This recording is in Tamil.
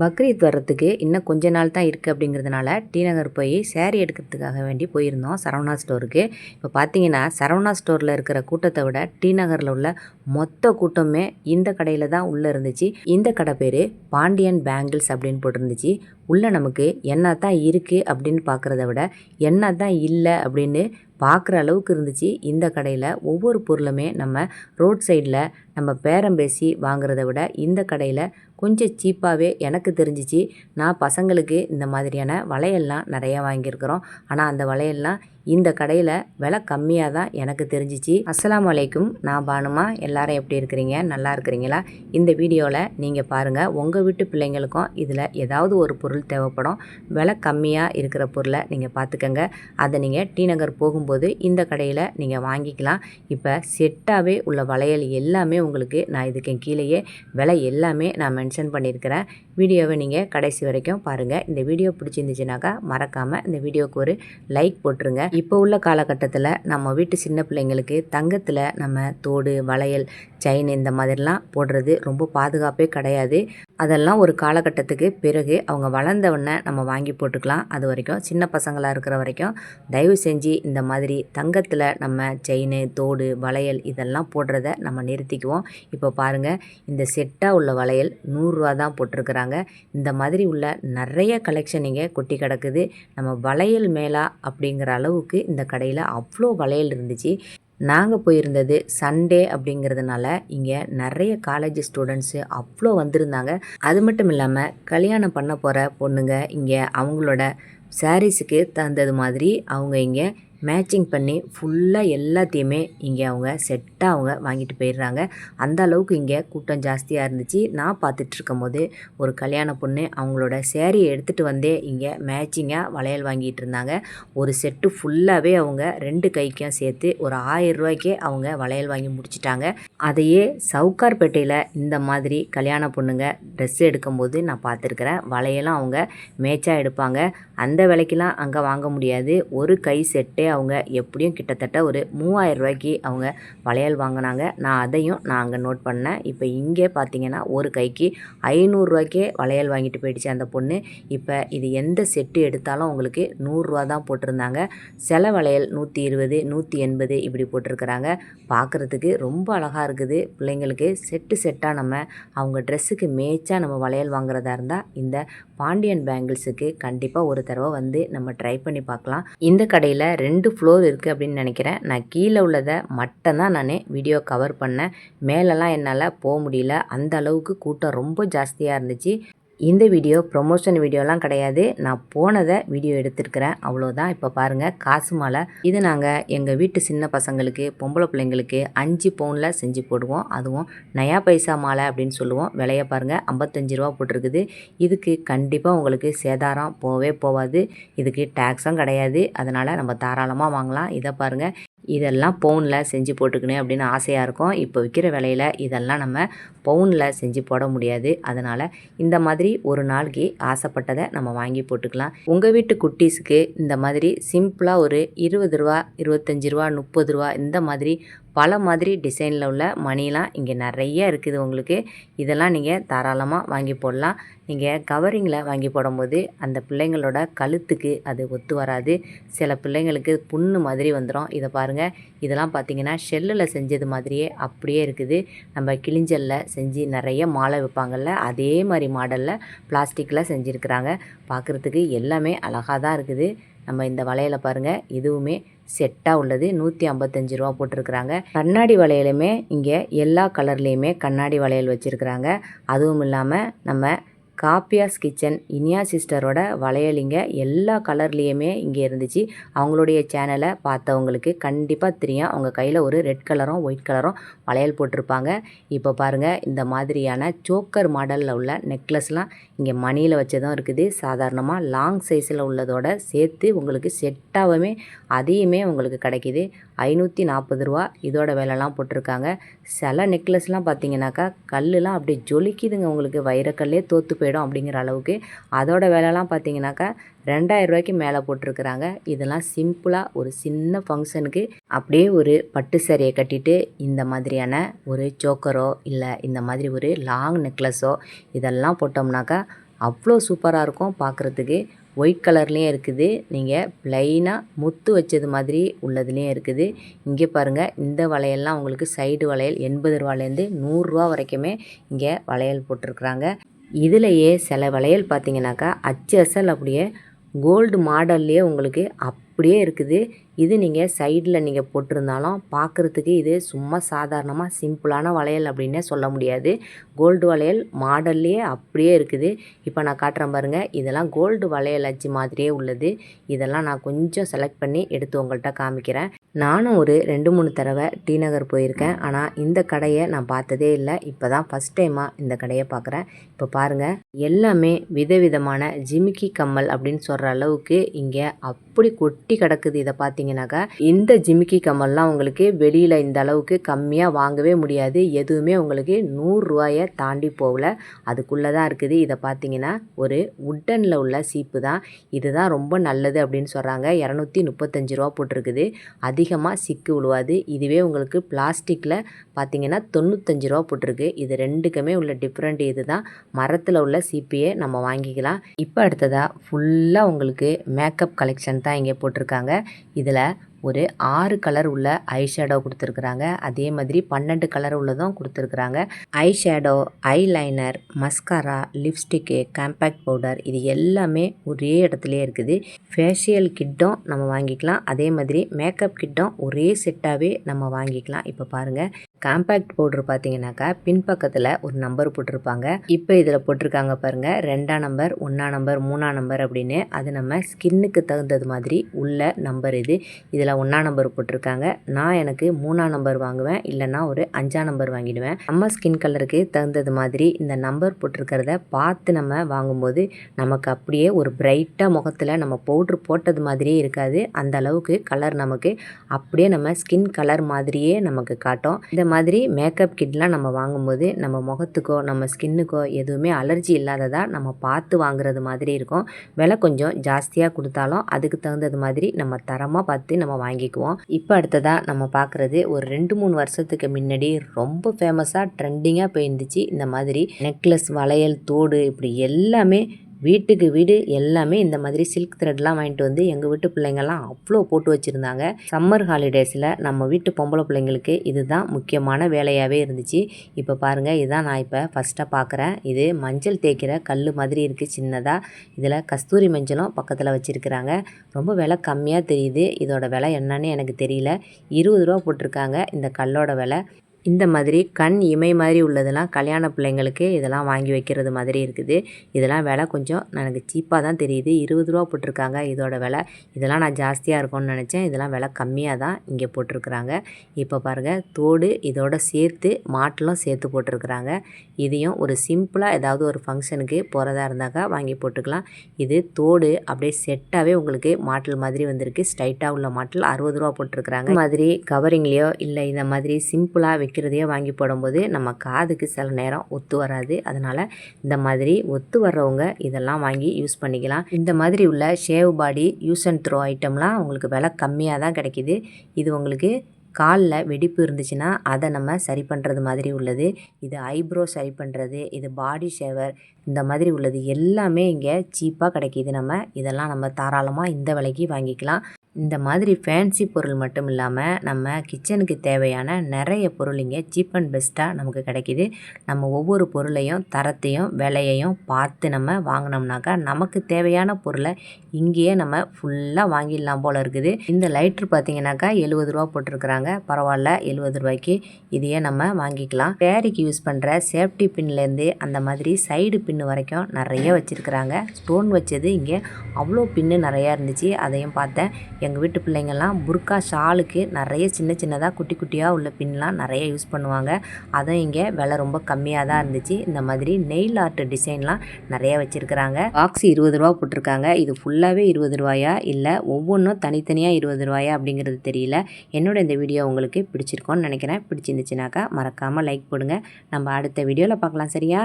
பக்ரீத் வர்றதுக்கு இன்னும் கொஞ்ச நாள் தான் இருக்குது அப்படிங்கிறதுனால டி நகர் போய் சேரீ எடுக்கிறதுக்காக வேண்டி போயிருந்தோம் சரவணா ஸ்டோருக்கு இப்போ பார்த்தீங்கன்னா சரவணா ஸ்டோரில் இருக்கிற கூட்டத்தை விட டி நகரில் உள்ள மொத்த கூட்டமே இந்த கடையில் தான் உள்ளே இருந்துச்சு. இந்த கடை பேர் பாண்டியன் பேங்கிள்ஸ் அப்படின்னு போட்டிருந்துச்சு. உள்ளே நமக்கு என்ன தான் இருக்குது அப்படின்னு பார்க்குறத விட என்ன தான் இல்லை அப்படின்னு பார்க்குற அளவுக்கு இருந்துச்சு. இந்த கடையில் ஒவ்வொரு பொருளுமே நம்ம ரோட் சைடில் நம்ம பேரம் பேசி வாங்குறத விட இந்த கடையில் கொஞ்சம் சீப்பாகவே எனக்கு தெரிஞ்சிச்சு. நான் பசங்களுக்கு இந்த மாதிரியான வளையல்லாம் நிறையா வாங்கியிருக்கிறோம். ஆனால் அந்த வளையல்லாம் இந்த கடையில் விலை கம்மியாக தான் எனக்கு தெரிஞ்சிச்சு. அஸ்லாம் அலைக்கும். நான் பானுமா எல்லாரும் எப்படி இருக்கிறீங்க? நல்லா இருக்கிறீங்களா? இந்த வீடியோவில் நீங்கள் பாருங்கள் உங்கள் வீட்டு பிள்ளைங்களுக்கும் இதில் ஏதாவது ஒரு பொருள் தேவைப்படும். விலை கம்மியாக இருக்கிற பொருளை நீங்கள் பார்த்துக்கங்க. அதை நீங்கள் டி நகர் போகும்போது இந்த கடையில் நீங்கள் வாங்கிக்கலாம். இப்போ செட்டாகவே உள்ள வளையல் எல்லாமே உங்களுக்கு நான் இதுக்கு கீழேயே விலை எல்லாமே நான் மென்ஷன் பண்ணியிருக்கிறேன். வீடியோவை நீங்கள் கடைசி வரைக்கும் பாருங்கள் இந்த வீடியோ பிடிச்சிருந்துச்சுனாக்கா மறக்காமல் இந்த வீடியோவுக்கு ஒரு லைக் போட்டுருங்க. இப்போ உள்ள காலகட்டத்தில் நம்ம வீட்டு சின்ன பிள்ளைங்களுக்கு தங்கத்தில் நம்ம தோடு வளையல் செயின் இந்த மாதிரிலாம் போடுறது ரொம்ப பாதுகாப்பே கிடையாது. அதெல்லாம் ஒரு காலகட்டத்துக்கு பிறகு அவங்க வளர்ந்தவொடனே நம்ம வாங்கி போட்டுக்கலாம். அது வரைக்கும் சின்ன பசங்களாக இருக்கிற வரைக்கும் தயவு செஞ்சு இந்த மாதிரி தங்கத்தில் நம்ம செயின் தோடு வளையல் இதெல்லாம் போடுறத நம்ம நிறுத்திக்குவோம். இப்போ பாருங்கள் இந்த செட்டாக உள்ள வளையல் நூறுரூவா தான் போட்டிருக்கிறாங்க. இந்த மாதிரி உள்ள நிறைய கலெக்ஷன் இங்கே கொட்டி கிடக்குது. நம்ம வளையல் மேலா அப்படிங்கிற அளவுக்கு இந்த கடையில் அவ்வளோ வளையல் இருந்துச்சு. நாங்கள் போயிருந்தது சண்டே அப்படிங்கிறதுனால இங்கே நிறைய காலேஜ் ஸ்டூடெண்ட்ஸு அவ்வளோ வந்திருந்தாங்க. அது மட்டும் இல்லாமல் கல்யாணம் பண்ண போகிற பொண்ணுங்க இங்கே அவங்களோட சாரீஸுக்கு தகுந்தது மாதிரி அவங்க இங்கே மேட்சிங் பண்ணி ஃபுல்லாக எல்லாத்தையுமே இங்கே அவங்க செட்டாக அவங்க வாங்கிட்டு போயிடுறாங்க. அந்த அளவுக்கு இங்கே கூட்டம் ஜாஸ்தியாக இருந்துச்சு. நான் பார்த்துட்ருக்கும் போது ஒரு கல்யாண பொண்ணு அவங்களோட சேரீயை எடுத்துகிட்டு வந்தே இங்கே மேட்சிங்காக வளையல் வாங்கிட்டு இருந்தாங்க. ஒரு செட்டு ஃபுல்லாகவே அவங்க ரெண்டு கைக்கும் சேர்த்து ஒரு ஆயிரம் ரூபாய்க்கே அவங்க வளையல் வாங்கி முடிச்சிட்டாங்க. அதையே சவுக்கார்பேட்டையில் இந்த மாதிரி கல்யாண பொண்ணுங்க ட்ரெஸ் எடுக்கும்போது நான் பார்த்துருக்குறேன். வளையலும் அவங்க மேட்சாக எடுப்பாங்க. அந்த விலைக்கெல்லாம் அங்கே வாங்க முடியாது. ஒரு கை செட்டு அவங்க எப்படியும் கிட்டத்தட்ட ஒரு மூவாயிரம் ரூபாய்க்கு அவங்க வளையல் வாங்கினாங்க. நான் அதையும் நான் அங்கே நோட் பண்ணேன். இப்போ இங்கே பார்த்தீங்கன்னா ஒரு கைக்கு ஐநூறுரூவாய்க்கே வளையல் வாங்கிட்டு போயிடுச்சு அந்த பொண்ணு. இப்போ இது எந்த செட்டு எடுத்தாலும் உங்களுக்கு நூறுரூவா தான் போட்டிருந்தாங்க. சில வளையல் நூற்றி இருபது நூற்றி எண்பது இப்படி போட்டிருக்கிறாங்க. பார்க்குறதுக்கு ரொம்ப அழகாக இருக்குது. பிள்ளைங்களுக்கு செட்டு செட்டாக நம்ம அவங்க ட்ரெஸ்ஸுக்கு மேய்ச்சாக நம்ம வளையல் வாங்குறதா இருந்தால் இந்த பாண்டியன் பேங்கிள்ஸுக்கு கண்டிப்பாக ஒரு தடவை வந்து நம்ம ட்ரை பண்ணி பார்க்கலாம். இந்த கடையில் ரெண்டு ரெண்டு ஃப்ளோர் இருக்குது அப்படின்னு நினைக்கிறேன். நான் கீழே உள்ளதை மட்டும்தான் நான் வீடியோ கவர் பண்ணேன். மேலெல்லாம் என்னால் போக முடியல. அந்த அளவுக்கு கூட்டம் ரொம்ப ஜாஸ்தியாக இருந்துச்சு. இந்த வீடியோ ப்ரொமோஷன் வீடியோலாம் கிடையாது. நான் போனதை வீடியோ எடுத்திருக்கிறேன். அவ்வளோதான். இப்போ பாருங்கள் காசு மாலை. இது நாங்கள் எங்கள் வீட்டு சின்ன பசங்களுக்கு பொம்பளை பிள்ளைங்களுக்கு அஞ்சு பவுனில் செஞ்சு போடுவோம். அதுவும் நயா பைசா மாலை அப்படின்னு சொல்லுவோம். விலையை பாருங்கள் ஐம்பத்தஞ்சு ரூபா போட்டிருக்குது. இதுக்கு கண்டிப்பாக உங்களுக்கு சேதாரம் போவே போகாது இதுக்கு டேக்ஸும் கிடையாது. அதனால் நம்ம தாராளமாக வாங்கலாம். இதை பாருங்கள் இதெல்லாம் பவுனில் செஞ்சு போட்டுக்கணும் அப்படின்னு ஆசையாக இருக்கும். இப்போ விற்கிற விலையில் இதெல்லாம் நம்ம பவுனில் செஞ்சு போட முடியாது. அதனால் இந்த மாதிரி ஒரு நாளைக்கு ஆசைப்பட்டதை நம்ம வாங்கி போட்டுக்கலாம். உங்கள் வீட்டு குட்டீஸுக்கு இந்த மாதிரி சிம்பிளாக ஒரு இருபது ரூபா இருபத்தஞ்சி ரூபா முப்பது ரூபா இந்த மாதிரி பல மாதிரி டிசைனில் உள்ள மணிலாம் இங்கே நிறைய இருக்குது உங்களுக்கு. இதெல்லாம் நீங்கள் தாராளமாக வாங்கி போடலாம். நீங்கள் கவரிங்கில் வாங்கி போடும்போது அந்த பிள்ளைங்களோட கழுத்துக்கு அது ஒத்து வராது. சில பிள்ளைங்களுக்கு புண்ணு மாதிரி வந்துடும் இதை பாருங்கள் இதெல்லாம் பார்த்தீங்கன்னா ஷெல்லில் செஞ்சது மாதிரியே அப்படியே இருக்குது. நம்ம கிளிஞ்சலில் செஞ்சு நிறைய மாலை வைப்பாங்கள்ல அதே மாதிரி மாடலில் பிளாஸ்டிக்கில் செஞ்சுருக்குறாங்க. பார்க்குறதுக்கு எல்லாமே அழகாக தான் இருக்குது. நம்ம இந்த வளையலை பாருங்கள் இதுவுமே செட்டாக உள்ளது. நூற்றி ஐம்பத்தஞ்சு ரூபா போட்டிருக்கிறாங்க. கண்ணாடி வளையலுமே இங்கே எல்லா கலர்லேயுமே கண்ணாடி வளையல் வச்சுருக்குறாங்க. அதுவும் இல்லாமல் நம்ம காப்பியாஸ் கிச்சன் இனியா சிஸ்டரோட வளையலிங்க எல்லா கலர்லேயுமே இங்கே இருந்துச்சு. அவங்களுடைய சேனலை பார்த்தவங்களுக்கு கண்டிப்பாக தெரியும். அவங்க கையில் ஒரு ரெட் கலரும் ஒயிட் கலரும் வளையல் போட்டிருப்பாங்க. இப்போ பாருங்கள் இந்த மாதிரியான சோக்கர் மாடலில் உள்ள நெக்லஸ்லாம் இங்கே மணியில் வச்சதும் இருக்குது. சாதாரணமாக லாங் சைஸில் உள்ளதோட சேர்த்து உங்களுக்கு செட்டாகவே அதையுமே உங்களுக்கு கிடைக்கிது. ஐநூற்றி நாற்பது ரூபா இதோட விலைலாம் போட்டிருக்காங்க. சில நெக்லஸ்லாம் பார்த்தீங்கன்னாக்கா கல்லுலாம் அப்படியே ஜொலிக்குதுங்க உங்களுக்கு. வைரக்கல்லே தோற்று போயிடும் அப்படிங்கிற அளவுக்கு. அதோட விலைலாம் பார்த்தீங்கன்னாக்கா ரெண்டாயிரம் ரூபாய்க்கு மேலே போட்டிருக்கிறாங்க. இதெல்லாம் சிம்பிளாக ஒரு சின்ன ஃபங்க்ஷனுக்கு அப்படியே ஒரு பட்டு சாரியை கட்டிட்டு இந்த மாதிரியான ஒரு சோக்கரோ இல்லை இந்த மாதிரி ஒரு லாங் நெக்லஸோ இதெல்லாம் போட்டோம்னாக்கா அவ்வளோ சூப்பராக இருக்கும் பார்க்குறதுக்கு ஒயிட் கலர்லேயும் இருக்குது. நீங்கள் ப்ளைனாக முத்து வச்சது மாதிரி உள்ளதுலேயும் இருக்குது. இங்கே பாருங்கள் இந்த வளையல்லாம் உங்களுக்கு சைடு வளையல் எண்பது ரூபாலேருந்து நூறுரூவா வரைக்குமே இங்கே வளையல் போட்டிருக்குறாங்க. இதுலேயே சில வளையல் பார்த்தீங்கன்னாக்கா அச்சு அசல் அப்படியே கோல்டு மாடல்லையே உங்களுக்கு அப்படியே இருக்குது. இது நீங்கள் சைடில் நீங்கள் போட்டிருந்தாலும் பார்க்குறதுக்கு இது சும்மா சாதாரணமாக சிம்பிளான வளையல் அப்படின்னே சொல்ல முடியாது. கோல்டு வளையல் மாடல்லையே அப்படியே இருக்குது. இப்போ நான் காட்டுறேன் பாருங்கள் இதெல்லாம் கோல்டு வளையல் அச்சு மாதிரியே உள்ளது. இதெல்லாம் நான் கொஞ்சம் செலக்ட் பண்ணி எடுத்து உங்கள்கிட்ட காமிக்கிறேன். நானும் ஒரு ரெண்டு மூணு தடவை டி நகர் போயிருக்கேன். ஆனால் இந்த கடையை நான் பார்த்ததே இல்லை. இப்போ தான் ஃபஸ்ட் டைமாக இந்த கடையை பார்க்குறேன். இப்போ பாருங்கள் எல்லாமே விதவிதமான ஜிமிக்கி கம்மல் அப்படின்னு சொல்கிற அளவுக்கு இங்கே அப்படி கொட்டி கிடக்குது இதை பார்த்தீங்கன்னாக்கா இந்த ஜிமிக்கி கம்மல்லாம் உங்களுக்கு வெளியில் இந்த அளவுக்கு கம்மியாக வாங்கவே முடியாது. எதுவுமே உங்களுக்கு நூறுரூவாயை தாண்டி போகல. அதுக்குள்ளே தான் இருக்குது. இதை பார்த்தீங்கன்னா ஒரு உட்டனில் உள்ள சீப்பு தான். இதுதான் ரொம்ப நல்லது அப்படின்னு சொல்கிறாங்க இரநூத்தி முப்பத்தஞ்சு ரூபா போட்டிருக்குது. அதிகமாக சிக்கு விழுவாது இதுவே உங்களுக்கு பிளாஸ்டிக்கில் பார்த்தீங்கன்னா தொண்ணூத்தஞ்சு ரூபா போட்டிருக்கு. இது ரெண்டுக்குமே உள்ள டிஃப்ரெண்ட் இது தான் மரத்தில் உள்ள சிபியை நம்ம வாங்கிக்கலாம். இப்போ அடுத்ததாக ஃபுல்லாக உங்களுக்கு மேக்கப் கலெக்ஷன் தான் இங்கே போட்டிருக்காங்க. இதில் ஒரு ஆறு கலர் உள்ள ஐ ஷேடோ கொடுத்துருக்குறாங்க. அதே மாதிரி பன்னெண்டு கலர் உள்ளதும் கொடுத்துருக்குறாங்க. Eye shadow eyeliner mascara lipstick compact powder இது எல்லாமே ஒரே இடத்துலையே இருக்குது. ஃபேஷியல் கிட்டும் நம்ம வாங்கிக்கலாம். அதே மாதிரி மேக்கப் கிட்டும் ஒரே செட்டாகவே நம்ம வாங்கிக்கலாம். இப்போ பாருங்கள் காம்பேக்ட் பவுடர் பார்த்தீங்கன்னாக்கா பின்பக்கத்தில் ஒரு நம்பர் போட்டிருப்பாங்க. இப்போ இதில் போட்டிருக்காங்க பாருங்கள் ரெண்டாம் நம்பர் ஒன்றாம் நம்பர் மூணாம் நம்பர் அப்படின்னு. அது நம்ம ஸ்கின்னுக்கு தகுந்தது மாதிரி உள்ள நம்பர் இது. இதில் ஒன்றாம் நம்பர் போட்டிருக்காங்க. நான் எனக்கு மூணாம் நம்பர் வாங்குவேன் இல்லைன்னா ஒரு அஞ்சாம் நம்பர் வாங்கிடுவேன். நம்ம ஸ்கின் கலருக்கு தகுந்தது மாதிரி இந்த நம்பர் போட்டிருக்கிறத பார்த்து நம்ம வாங்கும்போது நமக்கு அப்படியே ஒரு பிரைட்டாக முகத்தில் நம்ம பவுட்ரு போட்டது மாதிரியே இருக்காது. அந்த அளவுக்கு கலர் நமக்கு அப்படியே நம்ம ஸ்கின் கலர் மாதிரியே நமக்கு காட்டும். இந்த மாதிரி மேக்கப் கிட்லாம் நம்ம வாங்கும்போது நம்ம முகத்துக்கோ நம்ம ஸ்கின்னுக்கோ எதுவுமே அலர்ஜி இல்லாததாக நம்ம பார்த்து வாங்குறது மாதிரி இருக்கும். விலை கொஞ்சம் ஜாஸ்தியாக கொடுத்தாலும் அதுக்கு தகுந்தது மாதிரி நம்ம தரமாக பார்த்து நம்ம வாங்கிக்குவோம். இப்போ அடுத்ததாக நம்ம பார்க்குறது ஒரு ரெண்டு மூணு வருஷத்துக்கு முன்னாடி ரொம்ப ஃபேமஸாக ட்ரெண்டிங்காக போயிருந்துச்சு. இந்த மாதிரி நெக்லஸ் வளையல் தோடு இப்படி எல்லாமே வீட்டுக்கு வீடு எல்லாமே இந்த மாதிரி சில்க் த்ரெட்லாம் வாங்கிட்டு வந்து எங்கள் வீட்டு பிள்ளைங்கள்லாம் அவ்வளோ போட்டு வச்சுருந்தாங்க. சம்மர் ஹாலிடேஸில் நம்ம வீட்டு பொம்பளை பிள்ளைங்களுக்கு இதுதான் முக்கியமான வேலையாகவே இருந்துச்சு. இப்போ பாருங்கள் இதுதான் நான் இப்போ ஃபஸ்ட்டாக பார்க்குறேன் இது மஞ்சள் தேய்க்கிற கல் மாதிரி இருக்குது சின்னதாக இதில் கஸ்தூரி மஞ்சளும் பக்கத்தில் வச்சுருக்கிறாங்க. ரொம்ப விலை கம்மியாக தெரியுது. இதோட விலை என்னன்னு எனக்கு தெரியல. இருபது ரூபா போட்டிருக்காங்க இந்த கல்லோட விலை. இந்த மாதிரி கண் இமை மாதிரி உள்ளதெல்லாம் கல்யாண பிள்ளைங்களுக்கு இதெல்லாம் வாங்கி வைக்கிறது மாதிரி இருக்குது. இதெல்லாம் விலை கொஞ்சம் எனக்கு சீப்பாக தான் தெரியுது. இருபது ரூபா போட்டிருக்காங்க இதோட விலை. இதெல்லாம் நான் ஜாஸ்தியாக இருக்கும்னு நினச்சேன். இதெல்லாம் விலை கம்மியாக தான் இங்கே போட்டிருக்குறாங்க. இப்போ பாருங்கள் தோடு இதோட சேர்த்து மாட்டெலாம் சேர்த்து போட்டிருக்குறாங்க. இதையும் ஒரு சிம்பிளாக ஏதாவது ஒரு ஃபங்க்ஷனுக்கு போகிறதா இருந்தாக்கா வாங்கி போட்டுக்கலாம். இது தோடு அப்படியே செட்டாகவே உங்களுக்கு மாட்டல் மாதிரி வந்திருக்கு. ஸ்ட்ரைட்டாக உள்ள மாட்டல் அறுபது ரூபா போட்டிருக்கிறாங்க. மாதிரி கவரிங்லேயோ இல்லை இந்த மாதிரி சிம்பிளாக இருக்கிறதையே வாங்கி போடும்போது நம்ம காதுக்கு சில நேரம் ஒத்து வராது. அதனால் இந்த மாதிரி ஒத்து வர்றவங்க இதெல்லாம் வாங்கி யூஸ் பண்ணிக்கலாம். இந்த மாதிரி உள்ள shave body use and throw ஐட்டம்லாம் உங்களுக்கு விலை கம்மியாக தான் கிடைக்கிது. இது உங்களுக்கு காலில் வெடிப்பு இருந்துச்சுன்னா அதை நம்ம சரி பண்ணுறது மாதிரி உள்ளது. இது ஐப்ரோ சரி பண்ணுறது இது பாடி ஷேவர் இந்த மாதிரி உள்ளது. எல்லாமே இங்கே சீப்பாக கிடைக்கிது நம்ம. இதெல்லாம் நம்ம தாராளமாக இந்த விலைக்கு வாங்கிக்கலாம். இந்த மாதிரி ஃபேன்சி பொருள் மட்டும் இல்லாமல் நம்ம கிச்சனுக்கு தேவையான நிறைய பொருள் இங்கே சீப் அண்ட் பெஸ்ட்டாக நமக்கு கிடைக்கிது. நம்ம ஒவ்வொரு பொருளையும் தரத்தையும் விலையையும் பார்த்து நம்ம வாங்கினோம்னாக்கா நமக்கு தேவையான பொருளை இங்கேயே நம்ம ஃபுல்லாக வாங்கிடலாம் போல் இருக்குது. இந்த லைட்ரு பார்த்தீங்கன்னாக்கா எழுபது ரூபா போட்டிருக்கிறாங்க. பரவாயில்ல எழுபது ரூபாய்க்கு இதையே நம்ம வாங்கிக்கலாம். பேரிக்கு யூஸ் பண்ணுற சேஃப்டி பின்லேருந்து அந்த மாதிரி சைடு பின்னு வரைக்கும் நிறைய வச்சுருக்குறாங்க. ஸ்டோன் வச்சது இங்கே அவ்வளோ பின்னு நிறையா இருந்துச்சு. அதையும் பார்த்தேன். எங்கள் வீட்டு பிள்ளைங்கள்லாம் புர்கா ஷாலுக்கு நிறைய சின்ன சின்னதாக குட்டி குட்டியாக உள்ள பின்லாம் நிறைய யூஸ் பண்ணுவாங்க. அதுவும் இங்கே விலை ரொம்ப கம்மியாக தான் இருந்துச்சு. இந்த மாதிரி நெயில் ஆர்ட் டிசைன்லாம் நிறைய வச்சுருக்குறாங்க. பாக்ஸ் இருபது ரூபா போட்டிருக்காங்க. இது ஃபுல்லாகவே இருபது ரூபாயா? இல்லை ஒவ்வொன்றும் தனித்தனியாக இருபது ரூபாயா அப்படிங்கிறது தெரியல. என்னோட இந்த வீடியோ உங்களுக்கு பிடிச்சிருக்கோன்னு நினைக்கிறேன். பிடிச்சிருந்துச்சுனாக்கா மறக்காமல் லைக் போடுங்க. நம்ம அடுத்த வீடியோவில் பார்க்கலாம். சரியா?